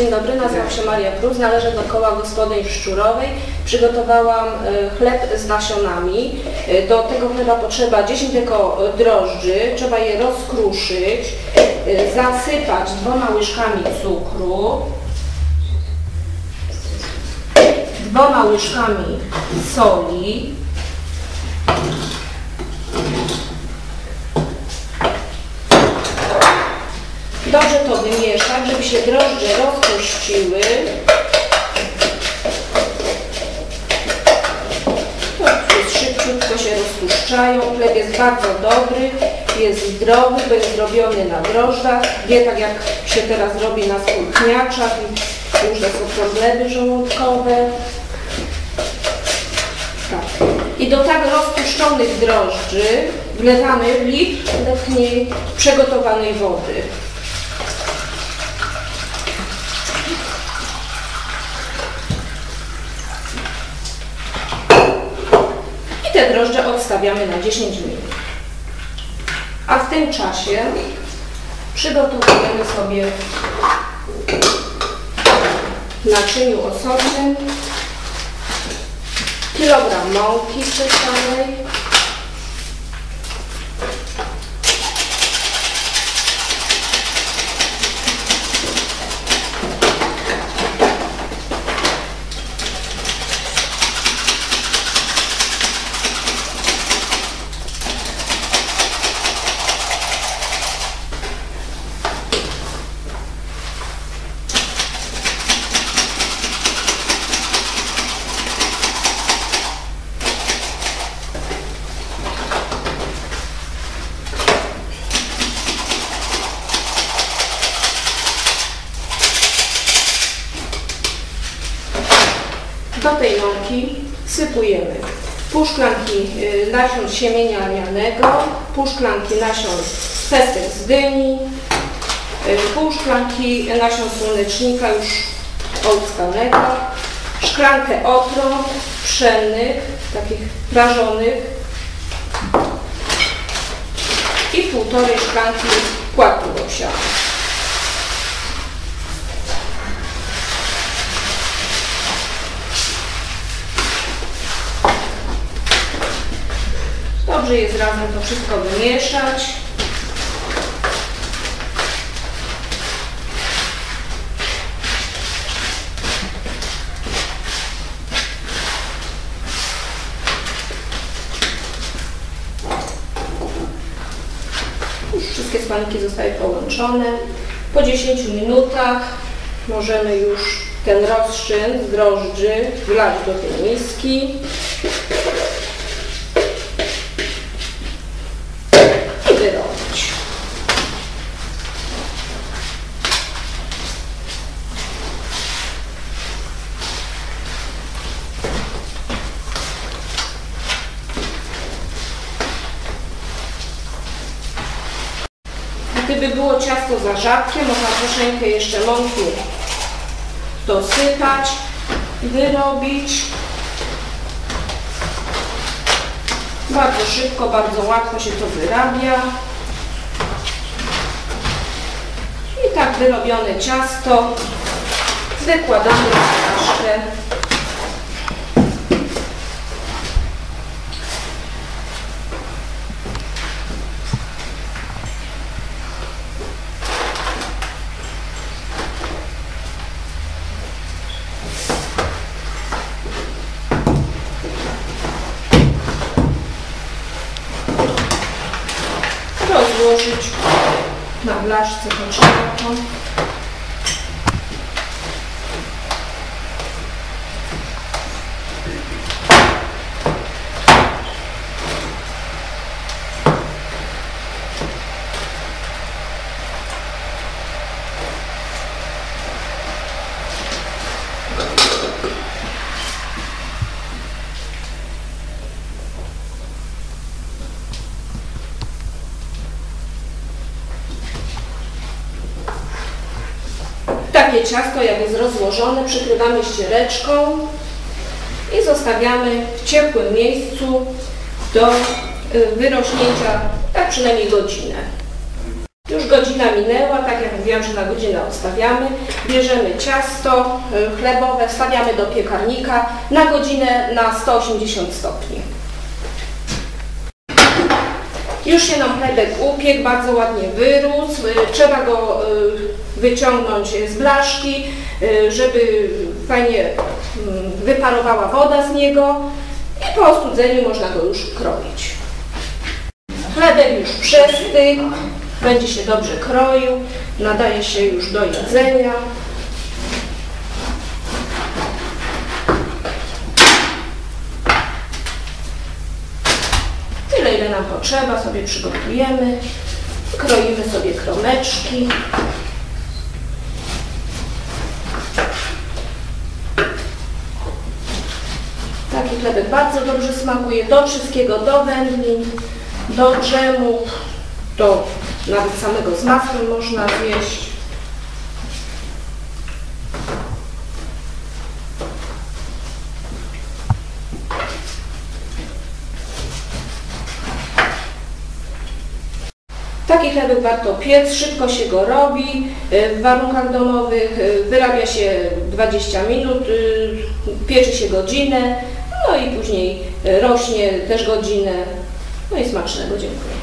Dzień dobry, nazywam się Maria Prus, należę do koła gospodyń szczurowej. Przygotowałam e, chleb z nasionami. E, Do tego chleba potrzeba 10 tylko drożdży, trzeba je rozkruszyć, e, zasypać dwoma łyżkami cukru, dwoma łyżkami soli, Dobrze to wymieszać, żeby się drożdże rozpuściły. Szybciutko się rozpuszczają. Chleb jest bardzo dobry, jest zdrowy, bo jest zrobiony na drożdżach. Nie tak jak się teraz robi na skórniaczach i różne są problemy żołądkowe. Tak. I do tak rozpuszczonych drożdży wlewamy litr letniej przygotowanej wody. Te drożdże odstawiamy na 10 minut. A w tym czasie przygotowujemy sobie w naczyniu osobnym kilogram mąki przesanej, Do tej mąki sypujemy pół szklanki y, nasion siemienia lnianego, pół szklanki nasion pestek z dyni, y, pół szklanki nasion słonecznika już ołskanego, szklankę otron pszennych, takich prażonych i półtorej szklanki płatku owsianego. Dobrze jest razem to wszystko wymieszać. Już wszystkie składniki zostały połączone. Po 10 minutach możemy już ten rozczyn z drożdży wlać do tej miski. i wyrobić. Gdyby było ciasto za rzadkie, można troszeczkę jeszcze mąki dosypać, wyrobić. Bardzo szybko, bardzo łatwo się to wyrabia. I tak wyrobione ciasto wykładamy na flaszkę. Rozłożyć na blaszce poczynką. Takie ciasto, jak jest rozłożone, przykrywamy ściereczką i zostawiamy w ciepłym miejscu do y, wyrośnięcia tak przynajmniej godzinę. Już godzina minęła, tak jak mówiłam, że na godzinę odstawiamy. Bierzemy ciasto y, chlebowe, wstawiamy do piekarnika na godzinę na 180 stopni. Już się nam chlebek upiekł, bardzo ładnie wyrósł. Y, Trzeba go wyciągnąć z blaszki, y, żeby fajnie mm, wyparowała woda z niego i po ostudzeniu można go już kroić. Chlebek już przestygł, będzie się dobrze kroił, nadaje się już do jedzenia. Tyle, ile nam potrzeba, sobie przygotujemy. Kroimy sobie kromeczki. Taki chlebek bardzo dobrze smakuje. Do wszystkiego, do wędlin, do dżemu, do nawet samego z masłem można zjeść. Taki chlebek warto piec, szybko się go robi. y, W warunkach domowych y, wyrabia się 20 minut, y, pieczy się godzinę, no i później y, rośnie też godzinę. No i smacznego, dziękuję.